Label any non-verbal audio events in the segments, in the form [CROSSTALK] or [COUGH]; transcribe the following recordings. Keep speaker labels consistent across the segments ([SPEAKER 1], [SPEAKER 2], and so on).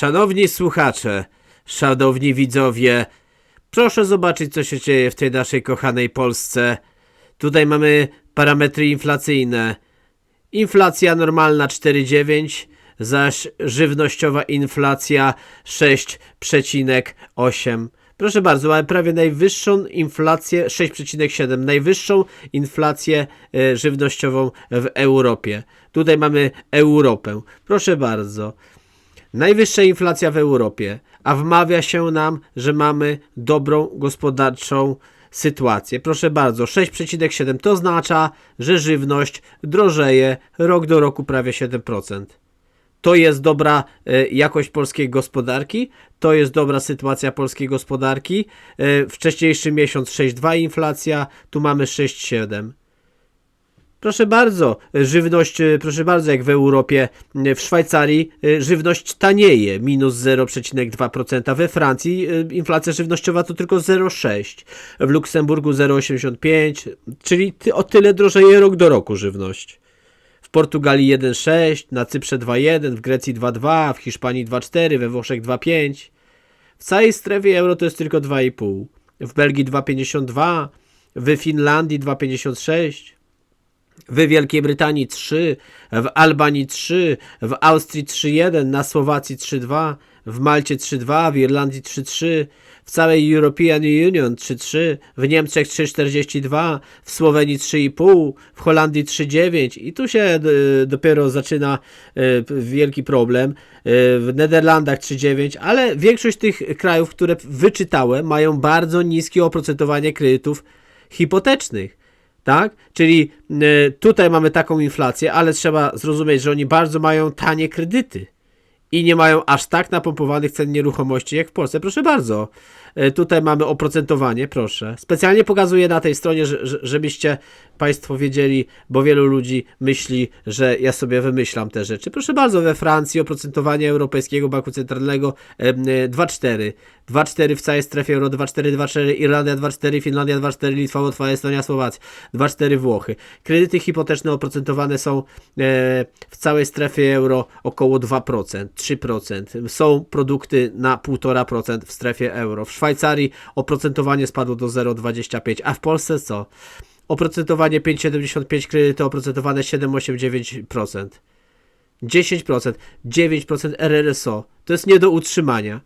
[SPEAKER 1] Szanowni słuchacze, szanowni widzowie, proszę zobaczyć, co się dzieje w tej naszej kochanej Polsce. Tutaj mamy parametry inflacyjne. Inflacja normalna 4,9, zaś żywnościowa inflacja 6,8. Proszę bardzo, mamy prawie najwyższą inflację 6,7, najwyższą inflację e, żywnościową w Europie. Tutaj mamy Europę. Proszę bardzo. Najwyższa inflacja w Europie, a wmawia się nam, że mamy dobrą gospodarczą sytuację. Proszę bardzo, 6,7 to oznacza, że żywność drożeje rok do roku prawie 7%. To jest dobra e, jakość polskiej gospodarki, to jest dobra sytuacja polskiej gospodarki. E, wcześniejszy miesiąc 6,2 inflacja, tu mamy 6,7. Proszę bardzo, żywność, e, proszę bardzo, jak w Europie, e, w Szwajcarii e, żywność tanieje, minus 0,2%, we Francji inflacja żywnościowa to tylko 0,6%, w Luksemburgu 0,85%, czyli o tyle drożeje rok do roku żywność. W Portugalii 1,6, na Cyprze 2,1, w Grecji 2,2, w Hiszpanii 2,4, we Włoszech 2,5. W całej strefie euro to jest tylko 2,5. W Belgii 2,52, w Finlandii 2,56 w Wielkiej Brytanii 3, w Albanii 3, w Austrii 3,1, na Słowacji 3,2, w Malcie 3,2, w Irlandii 3,3, w całej European Union 3,3, w Niemczech 3,42, w Słowenii 3,5, w Holandii 3,9 i tu się d- dopiero zaczyna e, wielki problem. E, W Nederlandach 3,9, ale większość tych krajów, które wyczytałem, mają bardzo niskie oprocentowanie kredytów hipotecznych tak? Czyli y, tutaj mamy taką inflację, ale trzeba zrozumieć, że oni bardzo mają tanie kredyty i nie mają aż tak napompowanych cen nieruchomości jak w Polsce. Proszę bardzo, y, tutaj mamy oprocentowanie, proszę. Specjalnie pokazuję na tej stronie, że, że, żebyście Państwo wiedzieli, bo wielu ludzi myśli, że ja sobie wymyślam te rzeczy. Proszę bardzo, we Francji oprocentowanie Europejskiego Banku Centralnego em, y, 2,4. 2,4 w całej strefie euro, 2,4, 2,4, Irlandia 2,4, Finlandia 2,4, Litwa, Łotwa, Estonia, Słowacja, 2,4 Włochy. Kredyty hipoteczne oprocentowane są e, w całej strefie euro około 2%, 3%. Są produkty na 1,5% w strefie euro. W Szwajcarii oprocentowanie spadło do 0,25, a w Polsce co? Oprocentowanie 5,75, kredyty oprocentowane 7,89%. 10%, 9% RRSO. To jest nie do utrzymania.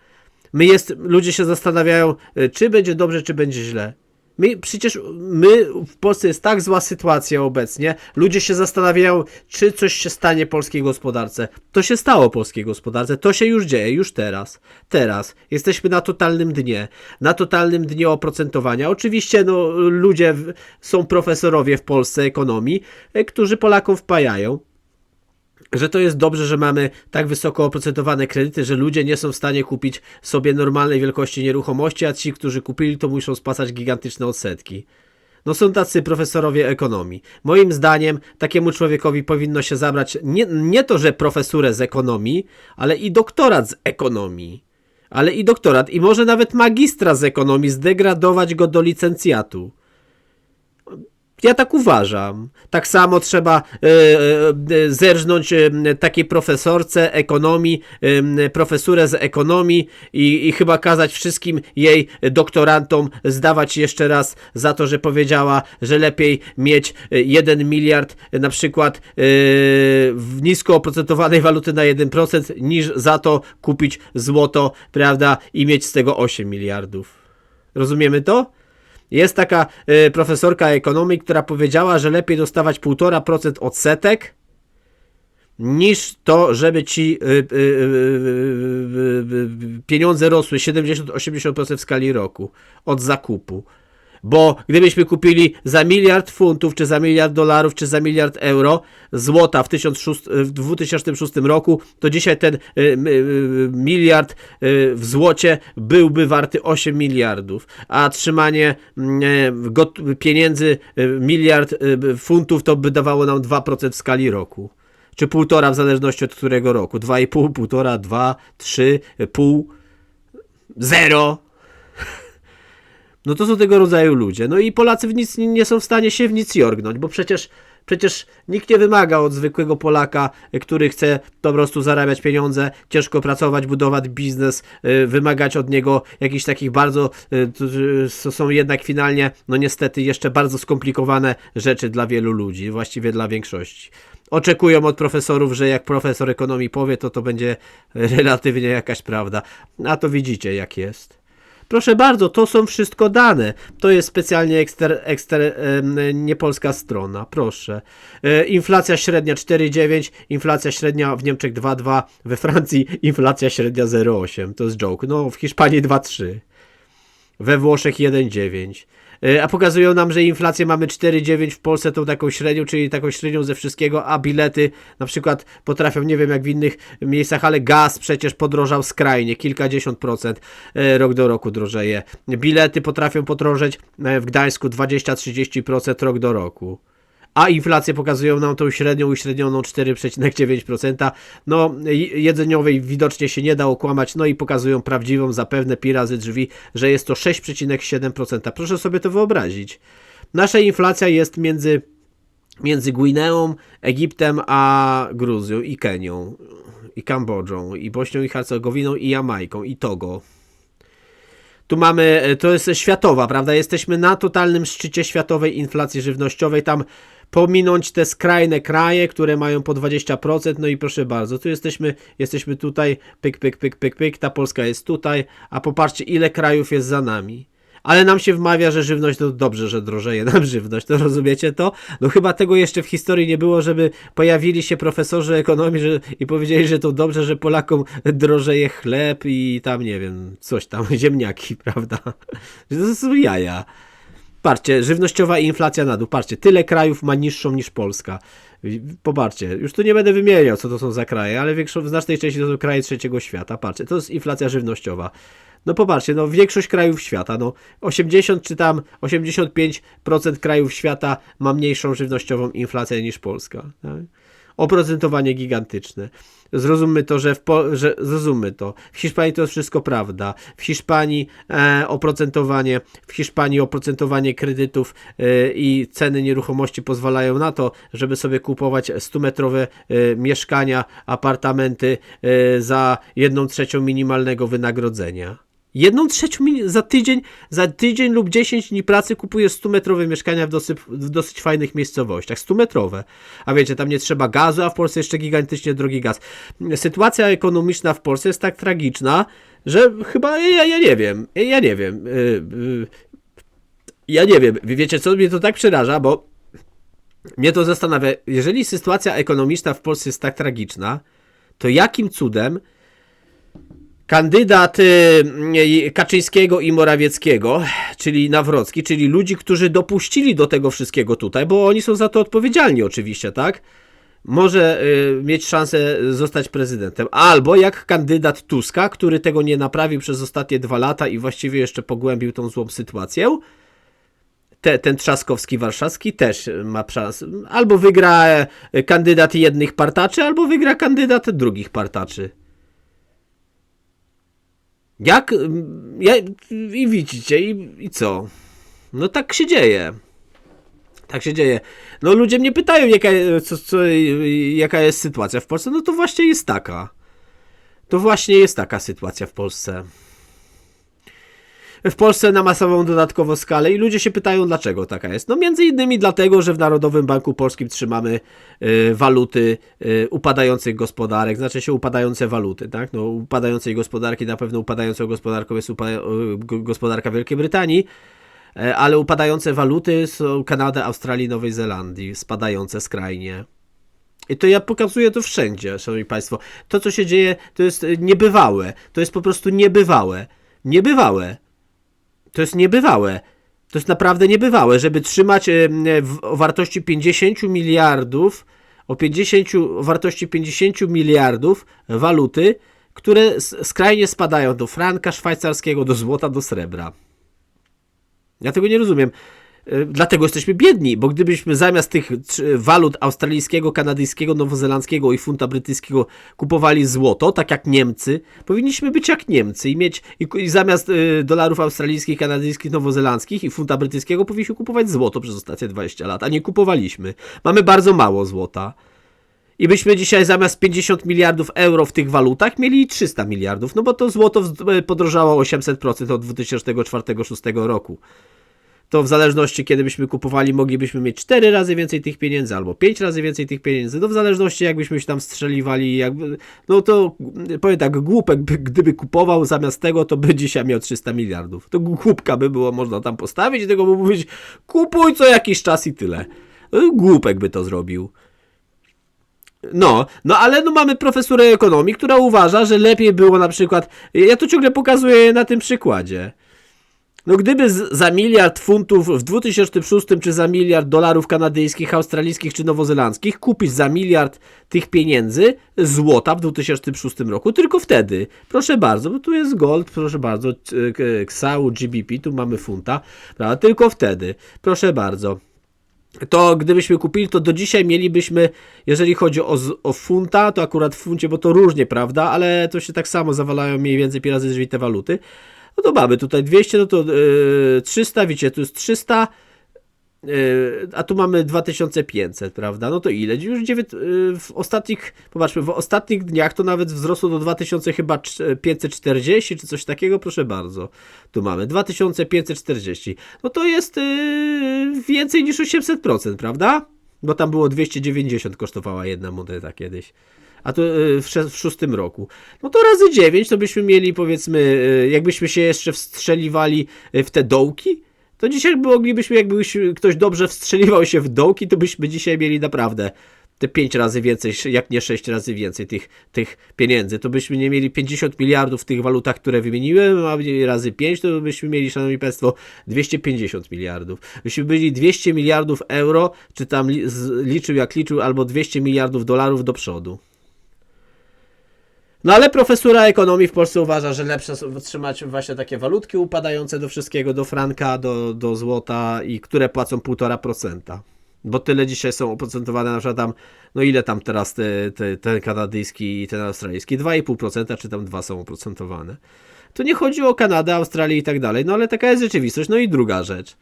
[SPEAKER 1] My jest, ludzie się zastanawiają, y, czy będzie dobrze, czy będzie źle. My, przecież my w Polsce jest tak zła sytuacja obecnie. Ludzie się zastanawiają, czy coś się stanie polskiej gospodarce. To się stało polskiej gospodarce, to się już dzieje, już teraz. Teraz jesteśmy na totalnym dnie, na totalnym dnie oprocentowania. Oczywiście no, ludzie, w- są profesorowie w Polsce ekonomii, y, którzy Polakom wpajają że to jest dobrze, że mamy tak wysoko oprocentowane kredyty, że ludzie nie są w stanie kupić sobie normalnej wielkości nieruchomości, a ci, którzy kupili, to muszą spłacać gigantyczne odsetki. No są tacy profesorowie ekonomii. Moim zdaniem takiemu człowiekowi powinno się zabrać nie, nie to, że profesurę z ekonomii, ale i doktorat z ekonomii. Ale i doktorat, i może nawet magistra z ekonomii, zdegradować go do licencjatu. Ja tak uważam. Tak samo trzeba e, e, zerżnąć e, takiej profesorce ekonomii, profesurę z ekonomii i, i chyba kazać wszystkim jej doktorantom zdawać jeszcze raz za to, że powiedziała, że lepiej mieć e, 1 miliard na przykład w nisko oprocentowanej waluty na 1% niż za to kupić złoto, prawda, i mieć z tego 8 miliardów. Rozumiemy to? Jest taka y, profesorka ekonomii, która powiedziała, że lepiej dostawać 1,5% odsetek niż to, żeby ci y, y, y, y, y, y, pieniądze rosły 70-80% w skali roku od zakupu. Bo gdybyśmy kupili za miliard funtów, czy za miliard dolarów, czy za miliard euro złota w, 1006, w 2006 roku, to dzisiaj ten y, y, y, miliard w złocie byłby warty 8 miliardów. A trzymanie mm, pieniędzy miliard funtów to by dawało nam 2% w skali roku. Czy półtora w zależności od którego roku. 2,5, półtora, 2, 3, pół, 0. No to są tego rodzaju ludzie. No i Polacy w nic nie są w stanie się w nic jorgnąć, bo przecież Przecież nikt nie wymaga od zwykłego Polaka, y, który chce po prostu zarabiać pieniądze, ciężko pracować, budować biznes, y, wymagać od niego jakichś takich bardzo, y, którzy są jednak finalnie, no niestety, jeszcze bardzo skomplikowane rzeczy dla wielu ludzi, właściwie dla większości. Oczekują od profesorów, że jak profesor ekonomii powie, to to będzie relatywnie jakaś prawda. A to widzicie, jak jest. Proszę bardzo, to są wszystko dane. To jest specjalnie ekster, ekster, niepolska strona. Proszę. E, inflacja średnia 4,9, inflacja średnia w Niemczech 2,2, we Francji inflacja średnia 0,8. To jest joke. No, w Hiszpanii 2,3. We Włoszech 1,9. E, A pokazują nam, że inflację mamy 4,9 w Polsce, tą taką średnią, czyli taką średnią ze wszystkiego, a bilety na przykład potrafią, nie wiem jak w innych miejscach, ale gaz przecież podrożał skrajnie, kilkadziesiąt procent e, rok do roku drożeje. Bilety potrafią podrożeć e, w Gdańsku 20-30% rok do roku. A inflację pokazują nam tą średnią uśrednioną 4,9%. No, je- jedzeniowej widocznie się nie da okłamać, no i pokazują prawdziwą, zapewne pi razy drzwi, że jest to 6,7%. Proszę sobie to wyobrazić. Nasza inflacja jest między, między Gwineą, Egiptem, a Gruzją i Kenią, i Kambodżą, i Bośnią i Hercegowiną, i Jamajką, i Togo. Tu mamy, e, to jest światowa, prawda? Jesteśmy na totalnym szczycie światowej inflacji żywnościowej. Tam pominąć te skrajne kraje, które mają po 20%, no i proszę bardzo, tu jesteśmy, jesteśmy tutaj, pyk, pyk, pyk, pyk, pyk, ta Polska jest tutaj, a popatrzcie, ile krajów jest za nami. Ale nam się wmawia, że żywność to dobrze, że drożeje nam [LAUGHS] żywność. To rozumiecie to? No chyba tego jeszcze w historii nie było, żeby pojawili się profesorzy ekonomii że, i powiedzieli, że to dobrze, że Polakom drożeje chleb i tam, nie wiem, coś tam, [LAUGHS] ziemniaki, prawda? To są jaja. Patrzcie, żywnościowa inflacja na dół. Patrzcie, tyle krajów ma niższą niż Polska. Popatrzcie, już tu nie będę wymieniał, co to są za kraje, ale większo, w znacznej części to są kraje trzeciego świata. Patrzcie, to jest inflacja żywnościowa. No popatrzcie, no większość krajów świata, no 80 czy tam 85% krajów świata ma mniejszą żywnościową inflację niż Polska. Tak? Oprocentowanie gigantyczne. Zrozummy to, że, w po, że zrozummy to. W Hiszpanii to jest wszystko prawda. W Hiszpanii e, oprocentowanie, w Hiszpanii oprocentowanie kredytów e, i ceny nieruchomości pozwalają na to, żeby sobie kupować 100-metrowe e, mieszkania, apartamenty e, za jedną trzecią minimalnego wynagrodzenia. Jedną trzecią za tydzień, za tydzień lub 10 dni pracy kupujesz 100-metrowe mieszkania w dosyć, w dosyć fajnych miejscowościach. 100-metrowe. A wiecie, tam nie trzeba gazu, a w Polsce jeszcze gigantycznie drogi gaz. Sytuacja ekonomiczna w Polsce jest tak tragiczna, że chyba ja, ja nie wiem. Ja nie wiem. Ja nie wiem. Wy Wiecie co? Mnie to tak przeraża, bo mnie to zastanawia. Jeżeli sytuacja ekonomiczna w Polsce jest tak tragiczna, to jakim cudem kandydat y, Kaczyńskiego i Morawieckiego, czyli Nawrocki, czyli ludzi, którzy dopuścili do tego wszystkiego tutaj, bo oni są za to odpowiedzialni oczywiście, tak? Może y, mieć szansę zostać prezydentem. Albo jak kandydat Tuska, który tego nie naprawił przez ostatnie dwa lata i właściwie jeszcze pogłębił tą złą sytuację. Te, ten Trzaskowski Warszawski też ma szansę. Albo wygra e, kandydat jednych partaczy, albo wygra kandydat drugich partaczy. Jak? mm, Ja, I widzicie, i, i co? No tak się dzieje. Tak się dzieje. No ludzie mnie pytają, jaka, co, co, jaka jest sytuacja w Polsce. No to właśnie jest taka. To właśnie jest taka sytuacja w Polsce. W Polsce na masową dodatkowo skalę i ludzie się pytają, dlaczego taka jest. No między innymi dlatego, że w Narodowym Banku Polskim trzymamy y, waluty y, upadających gospodarek, znaczy się upadające waluty, tak? No upadającej gospodarki, na pewno upadającą gospodarką jest y, gospodarka Wielkiej Brytanii, e, ale upadające waluty są Kanada, Australii, Nowej Zelandii, spadające skrajnie. I to ja pokazuję to wszędzie, szanowni państwo. To, co się dzieje, to jest y, niebywałe. To jest po prostu niebywałe. Niebywałe. To jest niebywałe. To jest naprawdę niebywałe, żeby trzymać o wartości 50 miliardów, o 50, o wartości 50 miliardów waluty, które skrajnie spadają do franka szwajcarskiego, do złota, do srebra. Ja tego nie rozumiem. Y, Dlatego jesteśmy biedni, bo gdybyśmy zamiast tych walut australijskiego, kanadyjskiego, nowozelandzkiego i funta brytyjskiego kupowali złoto, tak jak Niemcy, powinniśmy być jak Niemcy i mieć i, i zamiast y, dolarów australijskich, kanadyjskich, nowozelandzkich i funta brytyjskiego powinniśmy kupować złoto przez ostatnie 20 lat, a nie kupowaliśmy. Mamy bardzo mało złota. I byśmy dzisiaj zamiast 50 miliardów euro w tych walutach mieli 300 miliardów, no bo to złoto wz- podrożało 800% od 2004-2006 roku to w zależności kiedy byśmy kupowali, moglibyśmy mieć 4 razy więcej tych pieniędzy albo 5 razy więcej tych pieniędzy. No w zależności jakbyśmy się tam strzeliwali, jakby, no to mm, powiem tak, głupek by, gdyby kupował zamiast tego, to by dzisiaj miał 300 miliardów. To głupka by było można tam postawić i tego by mówić kupuj co jakiś czas i tyle. No, Głupek by to zrobił. No, no ale no mamy profesurę ekonomii, która uważa, że lepiej było na przykład, ja to ciągle pokazuję na tym przykładzie. No gdyby za miliard funtów w 2006 czy za miliard dolarów kanadyjskich, australijskich czy nowozelandzkich kupić za miliard tych pieniędzy złota w 2006 roku, tylko wtedy. Proszę bardzo, bo tu jest gold, proszę bardzo, KSAU, GBP, tu mamy funta, prawda? Tylko wtedy. Proszę bardzo to gdybyśmy kupili, to do dzisiaj mielibyśmy, jeżeli chodzi o, o funta, to akurat w funcie, bo to różnie, prawda, ale to się tak samo zawalają mniej więcej razy drzwi te waluty. No to mamy tutaj 200, no to yy, 300, wiecie, tu jest 300, yy, a tu mamy 2500, prawda, no to ile? Już dziewię- yy, w ostatnich, popatrzmy, w ostatnich dniach to nawet wzrosło do 2000 chyba cz- 540 czy coś takiego, proszę bardzo. Tu mamy 2540. No to jest yy, więcej niż 800%, prawda? Bo tam było 290 kosztowała jedna moneta kiedyś. A to yy, w, sze- w szóstym roku. No to razy 9 to byśmy mieli powiedzmy, yy, jakbyśmy się jeszcze wstrzeliwali yy, w te dołki, to dzisiaj moglibyśmy, jakby ktoś dobrze wstrzeliwał się w dołki, to byśmy dzisiaj mieli naprawdę te 5 razy więcej, jak nie 6 razy więcej tych, tych pieniędzy. To byśmy nie mieli 50 miliardów w tych walutach, które wymieniłem, a razy 5 to byśmy mieli, szanowni państwo, 250 miliardów. Byśmy byli 200 miliardów euro, czy tam liczył jak liczył, albo 200 miliardów dolarów do przodu. No ale profesura ekonomii w Polsce uważa, że lepsze trzymać właśnie takie walutki upadające do wszystkiego, do franka, do, do złota i które płacą 1,5%. Bo tyle dzisiaj są oprocentowane, na przykład tam, no ile tam teraz te, te, ten kanadyjski i ten australijski? 2,5% czy tam 2 są oprocentowane. To nie chodzi o Kanadę, Australię i tak dalej, no ale taka jest rzeczywistość. No i druga rzecz.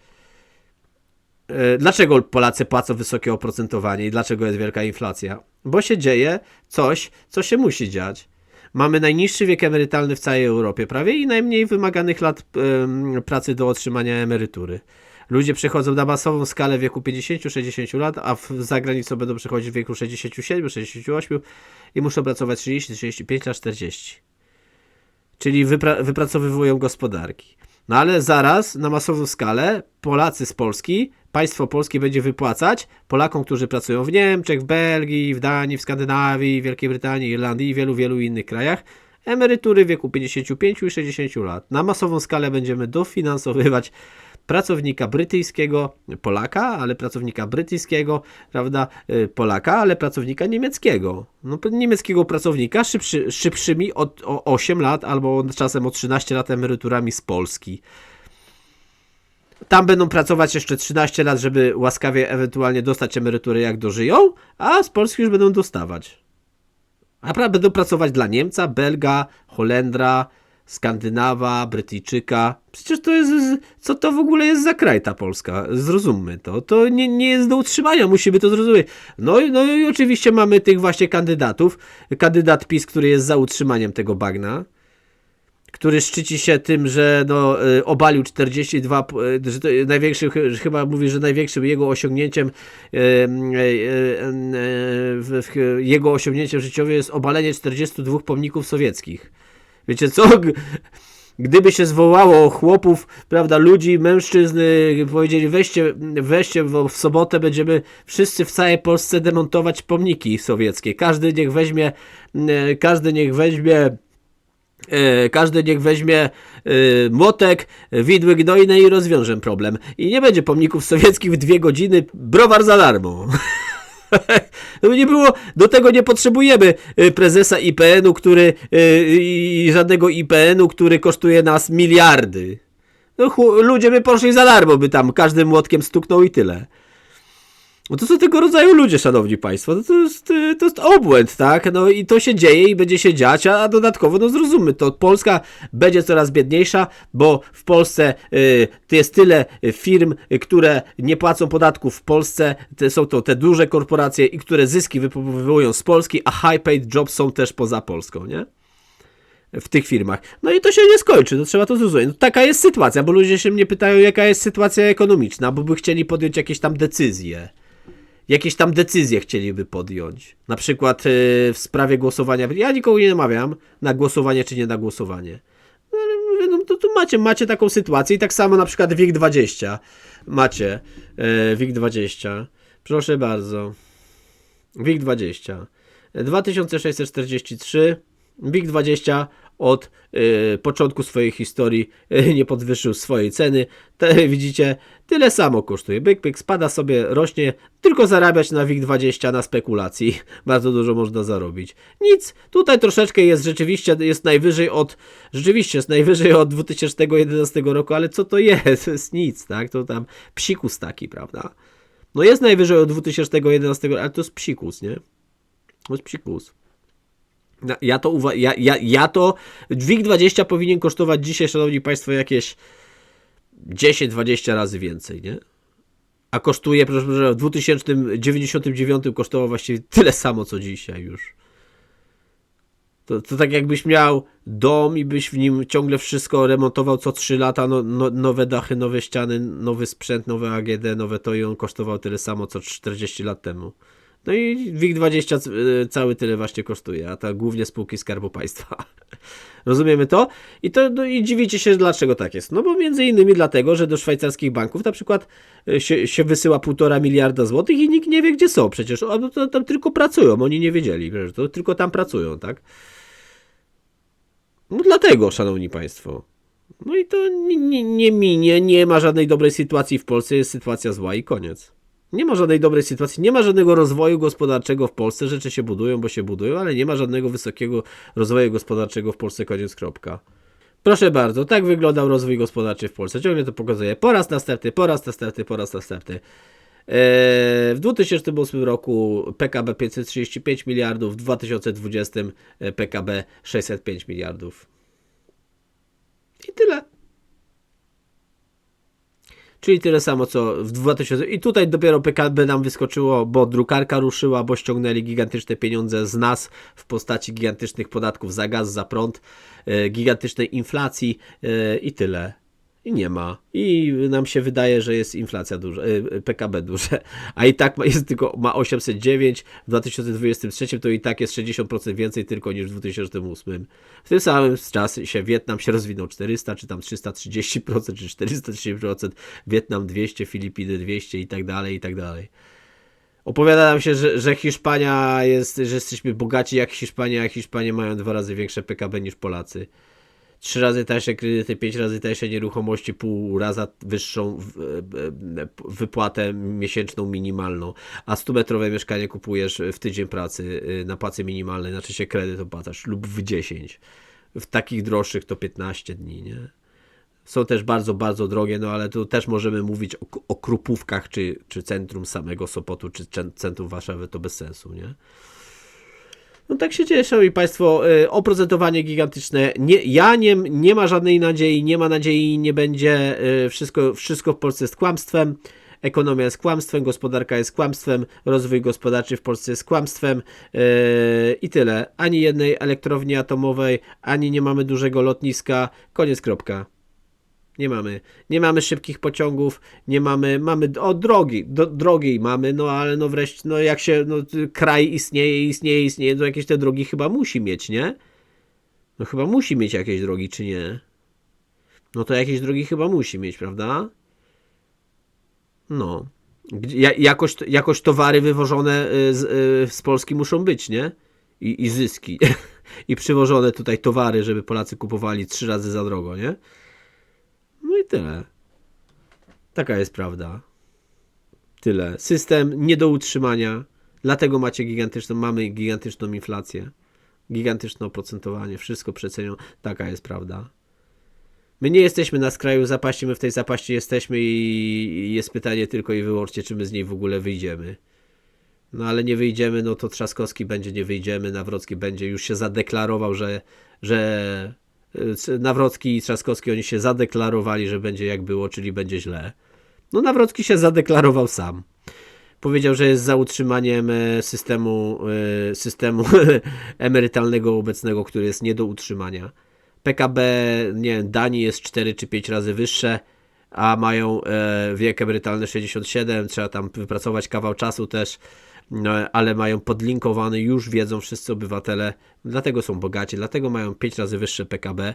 [SPEAKER 1] E, Dlaczego Polacy płacą wysokie oprocentowanie i dlaczego jest wielka inflacja? Bo się dzieje coś, co się musi dziać. Mamy najniższy wiek emerytalny w całej Europie prawie i najmniej wymaganych lat pracy do otrzymania emerytury. Ludzie przechodzą na masową skalę wieku 50-60 lat, a w zagranicą będą przechodzić w wieku 67-68 i muszą pracować 30-35 lat 40. Czyli wypra- wypracowywują gospodarki. No ale zaraz na masową skalę Polacy z Polski, państwo polskie będzie wypłacać Polakom, którzy pracują w Niemczech, w Belgii, w Danii, w Skandynawii, Wielkiej Brytanii, Irlandii i wielu, wielu innych krajach emerytury wieku 55 i 60 lat. Na masową skalę będziemy dofinansowywać pracownika brytyjskiego, Polaka, ale pracownika brytyjskiego, prawda, y, Polaka, ale pracownika niemieckiego. No, niemieckiego pracownika szybszy, szybszymi od, o 8 lat albo czasem o 13 lat emeryturami z Polski. Tam będą pracować jeszcze 13 lat, żeby łaskawie ewentualnie dostać emeryturę jak dożyją, a z Polski już będą dostawać. A będą pracować dla Niemca, Belga, Holendra, Skandynawa, Brytyjczyka. Przecież to jest. Co to w ogóle jest za kraj ta Polska? Zrozummy to. To nie, nie jest do utrzymania, musimy to zrozumieć. No, no i oczywiście mamy tych właśnie kandydatów. Kandydat PiS, który jest za utrzymaniem tego bagna który szczyci się tym, że no, y, obalił 42, p- y, że to chyba mówi, że największym jego osiągnięciem y, jego osiągnięciem życiowym jest obalenie 42 pomników sowieckich. Wiecie co? Gdyby się zwołało chłopów, prawda, ludzi, mężczyzn, y, powiedzieli weźcie, weźcie w, w sobotę, będziemy wszyscy w całej Polsce demontować pomniki sowieckie. Każdy niech weźmie, y, każdy niech weźmie E, każdy niech weźmie młotek, widły gnojne i rozwiążę problem. I nie będzie pomników sowieckich w dwie godziny, browar za darmo. [LAUGHS] [LAUGHS] No nie było, do tego nie potrzebujemy e, prezesa IPN-u, który e, i żadnego IPN-u, który kosztuje nas miliardy. No, ludzie by poszli za darmo, by tam każdym młotkiem stuknął i tyle. No to są tego rodzaju ludzie, szanowni państwo. No to, jest, y, to jest obłęd, tak? No i to się dzieje i będzie się dziać, a dodatkowo, no zrozummy to, Polska będzie coraz biedniejsza, bo w Polsce y, jest tyle firm, które nie płacą podatków w Polsce, te, są to te duże korporacje i które zyski wywołują z Polski, a high paid jobs są też poza Polską, nie? w tych firmach. No i to się nie skończy, to trzeba to zrozumieć. No, taka jest sytuacja, bo ludzie się mnie pytają, jaka jest sytuacja ekonomiczna, bo by chcieli podjąć jakieś tam decyzje. Jakieś tam decyzje chcieliby podjąć. Na przykład yy, w sprawie głosowania. Ja nikogo nie namawiam na głosowanie czy nie na głosowanie. No, to, to macie, macie taką sytuację i tak samo na przykład WIG20 macie. Yy, WIG20. Proszę bardzo. WIG20. 2643. WIG20 od y, początku swojej historii y, nie podwyższył swojej ceny. Te, widzicie, tyle samo kosztuje. Byk, spada sobie, rośnie, tylko zarabiać na WIG20 na spekulacji. [LAUGHS] Bardzo dużo można zarobić. Nic, tutaj troszeczkę jest rzeczywiście, jest najwyżej od, rzeczywiście jest najwyżej od 2011 roku, ale co to jest? [LAUGHS] To jest nic, tak? To tam psikus taki, prawda? No jest najwyżej od 2011, ale to jest psikus, nie? To jest psikus. Ja to, uwa- ja, ja, ja to WIG20 powinien kosztować dzisiaj, szanowni państwo, jakieś 10-20 razy więcej, nie? A kosztuje, proszę, proszę, w 2099 kosztował właściwie tyle samo, co dzisiaj już. To, to tak jakbyś miał dom i byś w nim ciągle wszystko remontował co 3 lata, no, no, nowe dachy, nowe ściany, nowy sprzęt, nowe AGD, nowe to i on kosztował tyle samo, co 40 lat temu. No i WIG20 c- y, cały tyle właśnie kosztuje, a to głównie spółki Skarbu Państwa. [LAUGHS] Rozumiemy to? I to no i dziwicie się, dlaczego tak jest. No bo między innymi dlatego, że do szwajcarskich banków na przykład y, się, się wysyła półtora miliarda złotych i nikt nie wie, gdzie są. Przecież o, no to, tam tylko pracują, oni nie wiedzieli, że to tylko tam pracują, tak? No dlatego, szanowni państwo. No i to nie, nie, nie minie, nie ma żadnej dobrej sytuacji w Polsce, jest sytuacja zła i koniec. Nie ma żadnej dobrej sytuacji, nie ma żadnego rozwoju gospodarczego w Polsce. Rzeczy się budują, bo się budują, ale nie ma żadnego wysokiego rozwoju gospodarczego w Polsce. Koniec, kropka. Proszę bardzo, tak wyglądał rozwój gospodarczy w Polsce. Ciągle to pokazuję. Po raz następny, po raz następny, po raz następny. Eee, W 2008 roku PKB 535 miliardów, w 2020 PKB 605 miliardów. I tyle. Czyli tyle samo co w 2000. I tutaj dopiero PKB nam wyskoczyło, bo drukarka ruszyła, bo ściągnęli gigantyczne pieniądze z nas w postaci gigantycznych podatków za gaz, za prąd, e, gigantycznej inflacji e, i tyle. I nie ma. I nam się wydaje, że jest inflacja duża, PKB duże, [LAUGHS] a i tak jest tylko ma 809, w 2023 to i tak jest 60% więcej tylko niż w 2008. W tym samym czasie się Wietnam się rozwinął 400, czy tam 330%, czy 430%, Wietnam 200, Filipiny 200 i tak dalej, i tak dalej. Opowiada nam się, że, że Hiszpania jest, że jesteśmy bogaci jak Hiszpania, a Hiszpanie mają dwa razy większe PKB niż Polacy. Trzy razy tańsze kredyty, pięć razy tańsze nieruchomości, pół raza wyższą e, e, wypłatę miesięczną minimalną, a 100-metrowe mieszkanie kupujesz w tydzień pracy y, na płacy minimalnej, znaczy się kredyt opłacasz lub w 10. W takich droższych to 15 dni, nie? Są też bardzo, bardzo drogie, no ale tu też możemy mówić o, o Krupówkach, czy, czy centrum samego Sopotu, czy cen- centrum Warszawy, to bez sensu, nie? No tak się dzieje, szanowni państwo, y, oprocentowanie gigantyczne. Nie, ja nie, nie ma żadnej nadziei, nie ma nadziei, nie będzie. y, Wszystko, wszystko w Polsce jest kłamstwem. Ekonomia jest kłamstwem, gospodarka jest kłamstwem, rozwój gospodarczy w Polsce jest kłamstwem yy, i tyle. Ani jednej elektrowni atomowej, ani nie mamy dużego lotniska. Koniec, kropka. Nie mamy. Nie mamy szybkich pociągów, nie mamy, mamy, o drogi, do, mamy, no ale no wreszcie, no jak się, no kraj istnieje, istnieje, istnieje, to jakieś te drogi chyba musi mieć, nie? No chyba musi mieć jakieś drogi, czy nie? No to jakieś drogi chyba musi mieć, prawda? No. Jakoś, jakoś towary wywożone y, z, y, z Polski muszą być, nie? I, i zyski. [LAUGHS] I przywożone tutaj towary, żeby Polacy kupowali trzy razy za drogo, nie? No i tyle. Taka jest prawda. Tyle. System nie do utrzymania. Dlatego macie gigantyczną, mamy gigantyczną inflację. Gigantyczne oprocentowanie. Wszystko przecenią. Taka jest prawda. My nie jesteśmy na skraju zapaści, my w tej zapaści jesteśmy i jest pytanie tylko i wyłącznie, czy my z niej w ogóle wyjdziemy. No ale nie wyjdziemy, no to Trzaskowski będzie, nie wyjdziemy, Nawrocki będzie, już się zadeklarował, że, że Nawrocki i Trzaskowski, oni się zadeklarowali, że będzie jak było, czyli będzie źle. No Nawrocki się zadeklarował sam. Powiedział, że jest za utrzymaniem e, systemu, e, systemu [LAUGHS] emerytalnego obecnego, który jest nie do utrzymania. PKB, nie wiem, Danii jest 4 czy 5 razy wyższe, a mają e, wiek emerytalny 67, trzeba tam wypracować kawał czasu też, ale mają podlinkowany, już wiedzą wszyscy obywatele, dlatego są bogaci, dlatego mają 5 razy wyższe PKB.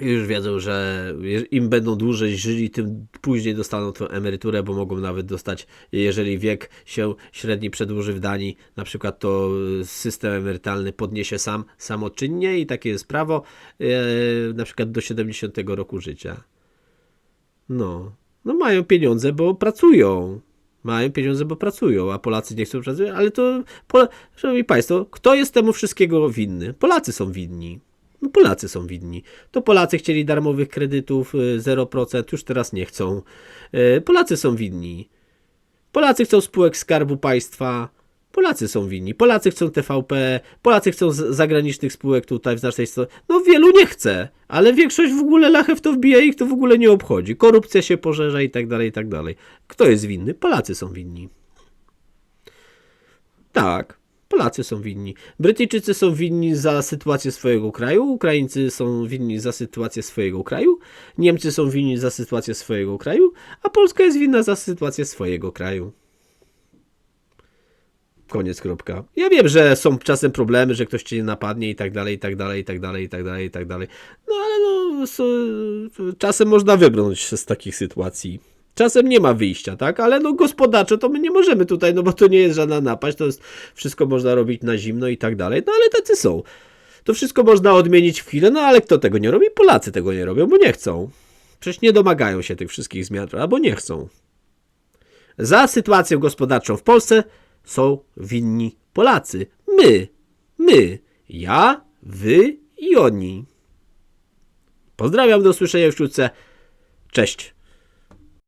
[SPEAKER 1] Już wiedzą, że im będą dłużej żyli, tym później dostaną tę emeryturę, bo mogą nawet dostać, jeżeli wiek się średni przedłuży w Danii, na przykład to system emerytalny podniesie sam samoczynnie i takie jest prawo, e, na przykład do 70 roku życia. No, no mają pieniądze, bo pracują. Mają pieniądze, bo pracują, a Polacy nie chcą pracować, ale to. Szanowni Państwo, kto jest temu wszystkiego winny? Polacy są winni. No Polacy są winni. To Polacy chcieli darmowych kredytów y, 0%, już teraz nie chcą. Y, Polacy są winni. Polacy chcą spółek Skarbu Państwa. Polacy są winni. Polacy chcą TVP. Polacy chcą zagranicznych spółek tutaj w naszej stronie. No wielu nie chce, ale większość w ogóle lachę w to wbija i ich to w ogóle nie obchodzi. Korupcja się pożerza i tak dalej, i tak dalej. Kto jest winny? Polacy są winni. Tak, Polacy są winni. Brytyjczycy są winni za sytuację swojego kraju, Ukraińcy są winni za sytuację swojego kraju, Niemcy są winni za sytuację swojego kraju, a Polska jest winna za sytuację swojego kraju. Koniec, kropka. Ja wiem, że są czasem problemy, że ktoś cię nie napadnie i tak dalej, i tak dalej, i tak dalej, i tak dalej, i tak dalej. No ale no, so, czasem można wybrnąć z takich sytuacji. Czasem nie ma wyjścia, tak? Ale no gospodarczo to my nie możemy tutaj, no bo to nie jest żadna napaść, to jest wszystko można robić na zimno i tak dalej. No ale tacy są. To wszystko można odmienić w chwilę, no ale kto tego nie robi? Polacy tego nie robią, bo nie chcą. Przecież nie domagają się tych wszystkich zmian, albo nie chcą. Za sytuację gospodarczą w Polsce są winni Polacy. My. My. Ja, wy i oni. Pozdrawiam, do usłyszenia wkrótce. Cześć.